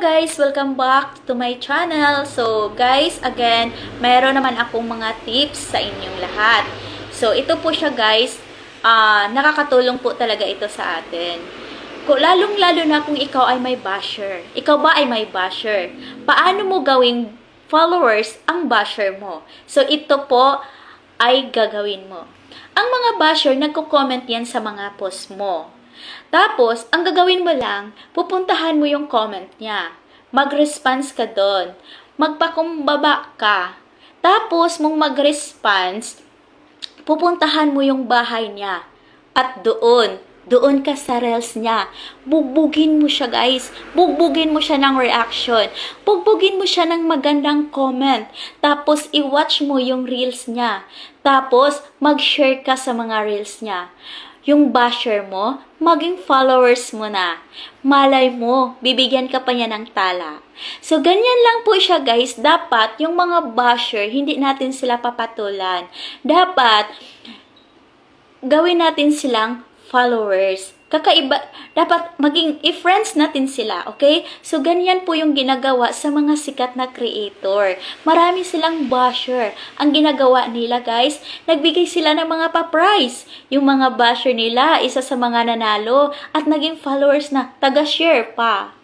guys! Welcome back to my channel. So guys, again, mayroon naman akong mga tips sa inyong lahat. So ito po siya guys, ah nakakatulong po talaga ito sa atin. Lalong-lalo na kung ikaw ay may basher. Ikaw ba ay may basher? Paano mo gawing followers ang basher mo? So ito po ay gagawin mo. Ang mga basher, nagko-comment yan sa mga post mo. Tapos, ang gagawin mo lang, pupuntahan mo yung comment niya. Mag-response ka doon. Magpakumbaba ka. Tapos, mong mag-response, pupuntahan mo yung bahay niya. At doon, doon ka sa reels niya. Bugbugin mo siya, guys. Bugbugin mo siya ng reaction. Bugbugin mo siya ng magandang comment. Tapos, i-watch mo yung reels niya. Tapos, mag-share ka sa mga reels niya. Yung basher mo, maging followers mo na. Malay mo, bibigyan ka pa niya ng tala. So, ganyan lang po siya, guys. Dapat, yung mga basher, hindi natin sila papatulan. Dapat, gawin natin silang followers. Kakaiba, dapat maging i-friends natin sila, okay? So, ganyan po yung ginagawa sa mga sikat na creator. Marami silang basher. Ang ginagawa nila, guys, nagbigay sila ng mga pa-prize. Yung mga basher nila, isa sa mga nanalo, at naging followers na, taga-share pa.